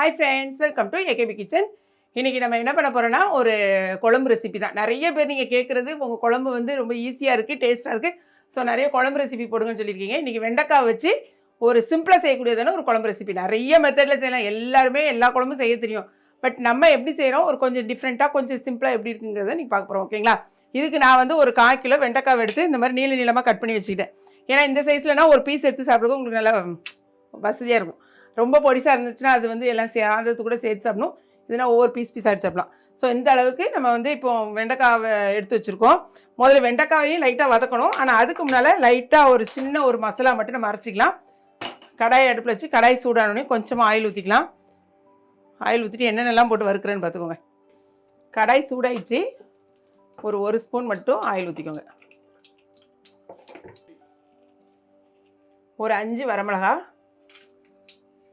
Hi friends welcome to AKP kitchen இன்றைக்கி நம்ம என்ன பண்ண போகிறோன்னா ஒரு குழம்பு ரெசிபி தான். நிறைய பேர் நீங்கள் கேட்குறது உங்கள் குழம்பு வந்து ரொம்ப ஈஸியாக இருக்குது டேஸ்ட்டாக இருக்குது ஸோ நிறைய குழம்பு ரெசிபி போடுங்கன்னு சொல்லியிருக்கீங்க. இன்றைக்கி வெண்டைக்காய் வச்சு ஒரு சிம்பிளாக செய்யக்கூடியதான ஒரு குழம்பு ரெசிபி நிறைய மெத்தடில் செய்யலாம். எல்லாருமே எல்லா குழம்பும் செய்ய தெரியும். பட் நம்ம எப்படி செய்கிறோம் ஒரு கொஞ்சம் டிஃப்ரெண்ட்டாக கொஞ்சம் சிம்பிளாக எப்படி இருக்குங்கிறத நீங்கள் பார்க்க போகிறோம் ஓகேங்களா இதுக்கு நான் வந்து ஒரு கால் கிலோ வெண்டைக்காய் எடுத்து இந்த மாதிரி நீள நீளமாக கட் பண்ணி வச்சுக்கிட்டேன். ஏன்னா இந்த சைஸ்லனா ஒரு பீஸ் எடுத்து சாப்பிட்றது உங்களுக்கு நல்லா வசதியாக இருக்கும். ரொம்ப பொடிசாக இருந்துச்சுன்னா அது வந்து எல்லாம் சேர்ந்தது கூட சேர்த்து சாப்பிடணும். இதுனா ஒவ்வொரு பீஸ் பீஸ் எடுத்து சாப்பிடலாம். ஸோ இந்த அளவுக்கு நம்ம வந்து இப்போ வெண்டைக்காவை எடுத்து வச்சுருக்கோம். முதல்ல வெண்டைக்காவையும் லைட்டாக வதக்கணும். ஆனால் அதுக்கு முன்னால் லைட்டாக ஒரு சின்ன ஒரு மசாலா மட்டும் நம்ம அரைச்சிக்கலாம். கடாய் அடுப்பில் வச்சு கடாய் சூடானோடனே கொஞ்சமாக ஆயில் ஊற்றிக்கலாம் ஆயில் ஊற்றிட்டு என்னென்னலாம் போட்டு வறுக்கிறேன்னு பார்த்துக்கோங்க. கடாய் சூடாயிடுச்சு. ஒரு ஒரு ஸ்பூன் மட்டும் ஆயில் ஊற்றிக்கோங்க ஒரு அஞ்சு வரமிளகா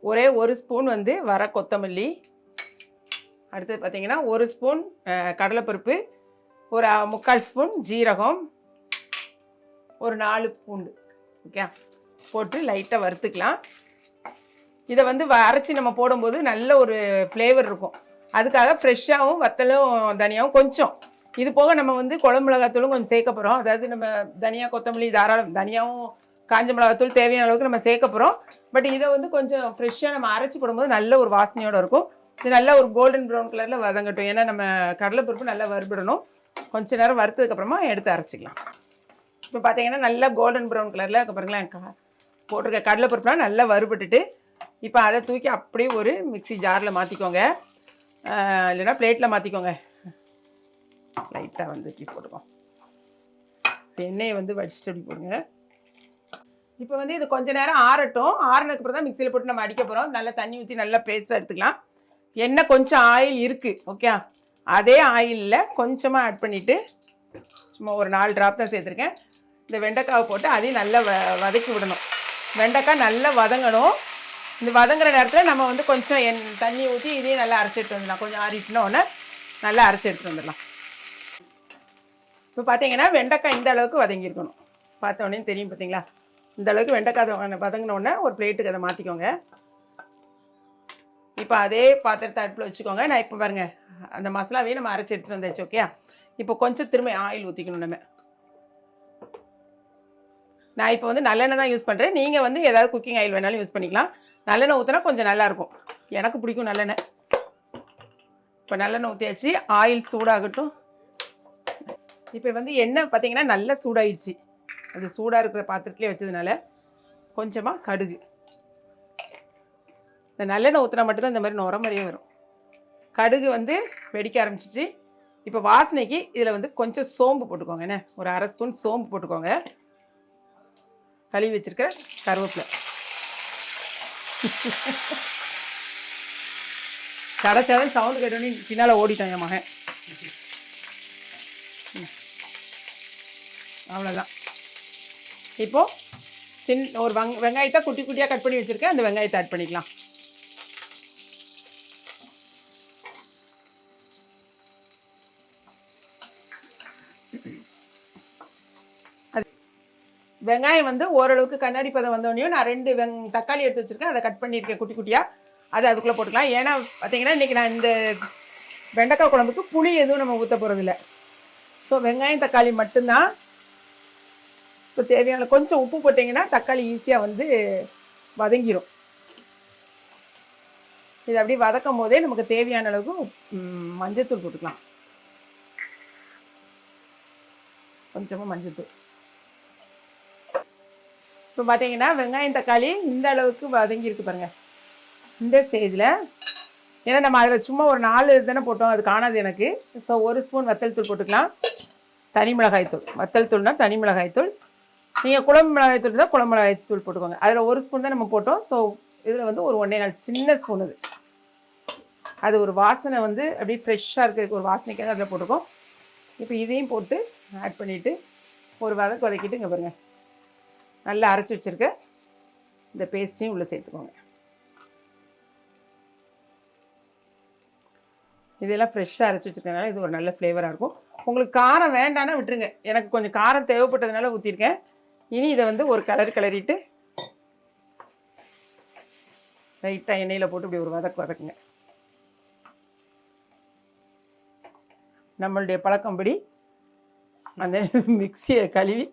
ஒரே ஒரு ஸ்பூன் வந்து வர கொத்தமல்லி. அடுத்தது பார்த்தீங்கன்னா ஒரு ஸ்பூன் கடலைப்பருப்பு ஒரு முக்கால் ஸ்பூன் ஜீரகம் ஒரு நாலு பூண்டு. ஓகே போட்டு லைட்டாக வறுத்துக்கலாம். இதை வந்து வ- அரைச்சி நம்ம போடும்போது நல்ல ஒரு ஃப்ளேவர் இருக்கும். அதுக்காக ஃப்ரெஷ்ஷாகவும் வத்தலும் தனியாகவும் கொஞ்சம். இது போக நம்ம வந்து குழம்பு மிளகாத்தூளும் கொஞ்சம் சேர்க்க போகிறோம் அதாவது நம்ம தனியாக கொத்தமல்லி தாராளம் தனியாகவும் காஞ்ச மிளகாத்தூள் தேவையான அளவுக்கு நம்ம சேர்க்க போகிறோம் பட் இதை வந்து கொஞ்சம் ஃப்ரெஷ்ஷாக நம்ம அரைச்சி போடும்போது நல்ல ஒரு வாசனையோடு இருக்கும். இது நல்ல ஒரு கோல்டன் ப்ரௌன் கலரில் வதங்கட்டும். ஏன்னா நம்ம கடலைப்பருப்பு நல்லா வறுபடணும். கொஞ்ச நேரம் வறுத்ததுக்கப்புறமா எடுத்து அரைச்சிக்கலாம். இப்போ பார்த்தீங்கன்னா நல்லா கோல்டன் ப்ரௌன் கலரில் பாருங்களேன் கா- போட்டிருக்க கடலைப்பருப்புலாம் நல்லா வறுபட்டுட்டு இப்போ அதை தூக்கி அப்படியே ஒரு மிக்ஸி ஜாரில் மாற்றிக்கோங்க இல்லைன்னா பிளேட்டில் மாற்றிக்கோங்க லைட்டாக வந்து இப்படி போட்டுக்கோம் எண்ணெயை வந்து வடிச்சிட்டு அப்படி போடுங்க. இப்போ வந்து இது கொஞ்ச நேரம் ஆறட்டும். ஆறினதுக்கு அப்புறம் தான் மிக்சியில் போட்டு நம்ம அடிக்க போகிறோம் நல்லா தண்ணி ஊற்றி நல்லா பேஸ்ட்டாக எடுத்துக்கலாம். எண்ணெய் கொஞ்சம் ஆயில் இருக்குது ஓகே அதே ஆயிலில் கொஞ்சமாக ஆட் பண்ணிவிட்டு சும்மா ஒரு நாலு ட்ராப் தான் சேர்த்துருக்கேன். இந்த வெண்டைக்காவை போட்டு அதையும் நல்லா வ வதக்கி விடணும். வெண்டைக்காய் நல்லா வதங்கணும். இந்த வதங்குற நேரத்தில் நம்ம வந்து கொஞ்சம் எண் தண்ணி ஊற்றி இதையும் நல்லா அரைச்சி வந்துடலாம். கொஞ்சம் ஆறிட்டுனோடனே நல்லா அரைச்சி எடுத்துட்டு வந்துடலாம். இப்போ பார்த்தீங்கன்னா வெண்டைக்காய் இந்த அளவுக்கு வதங்கியிருக்கணும். பார்த்த உடனே தெரியும் பார்த்தீங்களா? இந்த அளவுக்கு வெண்டைக்காய் வதங்கினோடனே ஒரு பிளேட்டுக்கு அதை மாற்றிக்கோங்க இப்போ அதே பாத்திரத்தை அடுப்பில் வச்சுக்கோங்க. நான் இப்போ பாருங்க அந்த மசாலாவையும் நம்ம அரைச்சி எடுத்துட்டு வந்தாச்சு ஓகே இப்போ கொஞ்சம் திரும்ப ஆயில் ஊற்றிக்கணும் நம்ம. நான் இப்போ வந்து நல்லெண்ணெய் தான் யூஸ் பண்ணுறேன் நீங்கள் வந்து ஏதாவது குக்கிங் ஆயில் வேணாலும் யூஸ் பண்ணிக்கலாம். நல்லெண்ணெய் ஊற்றினா கொஞ்சம் நல்லாயிருக்கும் எனக்கு பிடிக்கும் நல்லெண்ணெய். இப்போ நல்லெண்ணெய் ஊற்றியாச்சு ஆயில் சூடாகட்டும். இப்போ வந்து எண்ணெய் பார்த்தீங்கன்னா நல்லா சூடாயிடுச்சு. அது சூடாக இருக்கிற பாத்திரத்துலேயே வச்சதுனால கொஞ்சமாக கடுகு. இந்த நல்லெண்ணெய் ஊற்றினா மட்டும்தான் இந்த மாதிரி நுரமறையே வரும். கடுகு வந்து வெடிக்க ஆரம்பிச்சிச்சு. இப்போ வாசனைக்கு இதில் வந்து கொஞ்சம் சோம்பு போட்டுக்கோங்க. என்ன? ஒரு அரை ஸ்பூன் சோம்பு போட்டுக்கோங்க. கழுவி வச்சுருக்கிற கருவேப்பிலை. கடைச்சாலும் சவுண்டு கேட்டோன்னே பின்னால் ஓடிட்டான் என் மகன். ம். அவ்வளோதான் இப்போது சின் ஒரு வெங் வெங்காயத்தை குட்டி குட்டியாக கட் பண்ணி வச்சுருக்கேன். அந்த வெங்காயத்தை ஆட் பண்ணிக்கலாம். வெங்காயம் வந்து ஓரளவுக்கு கண்ணாடி பதம் வந்தோடனையும் நான் ரெண்டு வெங் தக்காளி எடுத்து வச்சுருக்கேன். அதை கட் பண்ணியிருக்கேன் குட்டி குட்டியாக அதை அதுக்குள்ளே போட்டுக்கலாம். ஏன்னா பார்த்தீங்கன்னா இன்றைக்கி நான் இந்த வெண்டைக்காய் குழம்புக்கு புளி எதுவும் நம்ம ஊற்ற போகிறதில்ல ஸோ வெங்காயம் தக்காளி மட்டும்தான் இப்போ தேவையான கொஞ்சம் உப்பு போட்டிங்கன்னா தக்காளி ஈஸியாக வந்து வதங்கிடும் இது அப்படியே வதக்கும் போதே நமக்கு தேவையான அளவுக்கு மஞ்சத்தூள் போட்டுக்கலாம். கொஞ்சமாக மஞ்சத்தூள். இப்போ பார்த்தீங்கன்னா வெங்காயம் தக்காளி இந்த அளவுக்கு வதங்கியிருக்கு பாருங்கள் இந்த ஸ்டேஜில் ஏன்னா நம்ம அதில் சும்மா ஒரு நாலு தானே போட்டோம் அது காணாது எனக்கு. ஸோ ஒரு ஸ்பூன் வத்தல் தூள் போட்டுக்கலாம். தனி மிளகாய் தூள் வத்தல் தூள்னா தனி மிளகாய் தூள் நீங்கள் குழம்பு மிளகாய் தூள் தான் குழம்பு மிளகாய் தூள் போட்டுக்கோங்க. அதில் ஒரு ஸ்பூன் தான் நம்ம போட்டோம். ஸோ இதில் வந்து ஒரு ஒன்றே நாள் சின்ன ஸ்பூன் அது. அது ஒரு வாசனை வந்து அப்படியே ஃப்ரெஷ்ஷாக இருக்கிறதுக்கு ஒரு வாசனைக்காக அதில் போட்டுக்கோம் இப்போ இதையும் போட்டு ஆட் பண்ணிவிட்டு ஒரு வதக்கு வதக்கிட்டு இங்கே பாருங்கள் நல்லா அரைச்சி வச்சுருக்க இந்த பேஸ்ட்டையும் உள்ளே சேர்த்துக்கோங்க. இதெல்லாம் ஃப்ரெஷ்ஷாக அரைச்சி வச்சுருக்கனால இது ஒரு நல்ல ஃப்ளேவராக இருக்கும். உங்களுக்கு காரம் வேண்டான்னா விட்டுருங்க. எனக்கு கொஞ்சம் காரம் தேவைப்பட்டதுனால ஊற்றிருக்கேன் இனி இதை வந்து ஒரு கலர் கிளறிட்டு லைட்டாக எண்ணெயில் போட்டு இப்படி ஒரு வதக்கு வதக்குங்க. நம்மளுடைய பழக்கம்படி அந்த மிக்சியை கழுவி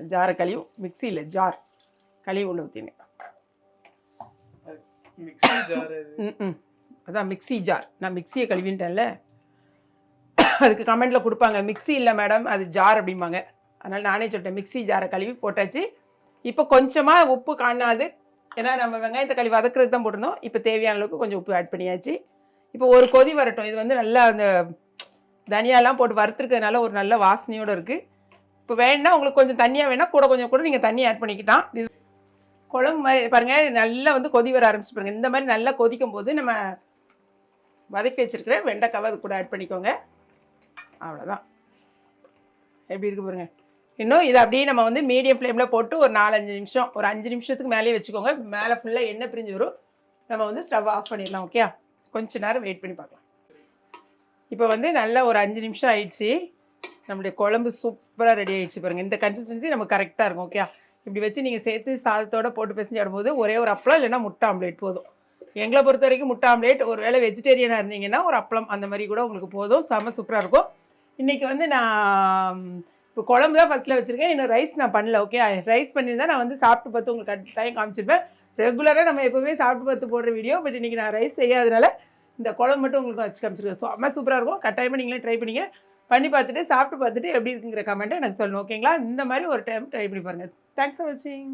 ஜாரை கழுவி மிக்சியில் ஜார் கழுவி உள்ள ஊற்றினேன் அதான் மிக்ஸி ஜார். நான் மிக்சியை கழுவின்ட்டேன்ல அதுக்கு கமெண்டில் கொடுப்பாங்க மிக்ஸி இல்லை மேடம் அது ஜார் அப்படிம்பாங்க. அதனால் நானே சொல்லிட்டேன் மிக்ஸி ஜாரை கழுவி போட்டாச்சு. இப்போ கொஞ்சமாக உப்பு காணாது. ஏன்னா நம்ம வெங்காயத்தை கழுவி வதக்கிறது தான் போட்டிருந்தோம். இப்போ தேவையான அளவுக்கு கொஞ்சம் உப்பு ஆட் பண்ணியாச்சு. இப்போ ஒரு கொதி வரட்டும். இது வந்து நல்லா அந்த தனியாலாம் போட்டு வறுத்துருக்கிறதுனால ஒரு நல்ல வாசனையோடு இருக்குது இப்போ வேணால் உங்களுக்கு கொஞ்சம் தண்ணியாக வேணால் கூட கொஞ்சம் கூட நீங்கள் தண்ணி ஆட் பண்ணிக்கிட்டான் இது குழம்பு மாதிரி பாருங்கள் நல்லா வந்து கொதி வர ஆரம்பிச்சு பாருங்கள் இந்த மாதிரி நல்லா கொதிக்கும் போது நம்ம வதக்கி வச்சிருக்கிற வெண்டைக்காவை அது கூட ஆட் பண்ணிக்கோங்க. அவ்வளோதான் எப்படி இருக்கு பாருங்கள் இன்னும் இதை அப்படியே நம்ம வந்து மீடியம் ஃப்ளேமில் போட்டு ஒரு நாலஞ்சு நிமிஷம் ஒரு அஞ்சு நிமிஷத்துக்கு மேலேயே வச்சுக்கோங்க. மேலே ஃபுல்லாக எண்ணெய் பிரிஞ்சு வரும். நம்ம வந்து ஸ்டவ் ஆஃப் பண்ணிடலாம் ஓகே கொஞ்ச நேரம் வெயிட் பண்ணி பார்க்கலாம். இப்போ வந்து நல்லா ஒரு அஞ்சு நிமிஷம் ஆயிடுச்சு. நம்மளுடைய குழம்பு சூப்பராக ரெடி ஆகிடுச்சு பாருங்கள் இந்த கன்சிஸ்டன்சி நம்ம கரெக்டாக இருக்கும் ஓகே இப்படி வச்சு நீங்கள் சேர்த்து சாதத்தோட போட்டு பிசைஞ்சு ஆடும்போது ஒரே ஒரு அப்பளம் இல்லைன்னா முட்டை ஆம்லேட் போதும். எங்களை பொறுத்த வரைக்கும் முட்டை ஆம்லேட் ஒரு வேளை வெஜிடேரியனாக இருந்தீங்கன்னா ஒரு அப்பளம் அந்த மாதிரி கூட உங்களுக்கு போதும். செம சூப்பராக இருக்கும். இன்றைக்கி வந்து நான் இப்போ குழம்பு தான் ஃபஸ்ட்டில் வச்சுருக்கேன். இன்னும் ரைஸ் நான் பண்ணல ஓகே ரைஸ் பண்ணியிருந்தா நான் வந்து சாப்பிட்டு பார்த்து உங்களுக்கு டைம் காமிச்சிருப்பேன். ரெகுலராக நம்ம எப்போவுமே சாப்பிட்டு பார்த்து போடுற வீடியோ பட் இன்றைக்கி நான் ரைஸ் செய்யாதனால இந்த குழம்பு மட்டும் உங்களுக்கு வச்சு காமிச்சிருக்கேன். செம்ம சூப்பராக இருக்கும். கட்டாயமாக நீங்களே ட்ரை பண்ணிங்க. பண்ணி பார்த்துட்டு சாப்பிட்டு பார்த்துட்டு எப்படி இருக்குங்கிற கமெண்ட்டை எனக்கு சொல்லணும் ஓகேங்களா இந்த மாதிரி ஒரு டைம் ட்ரை பண்ணி பாருங்கள் தேங்க்ஸ் ஃபார் வாட்சிங்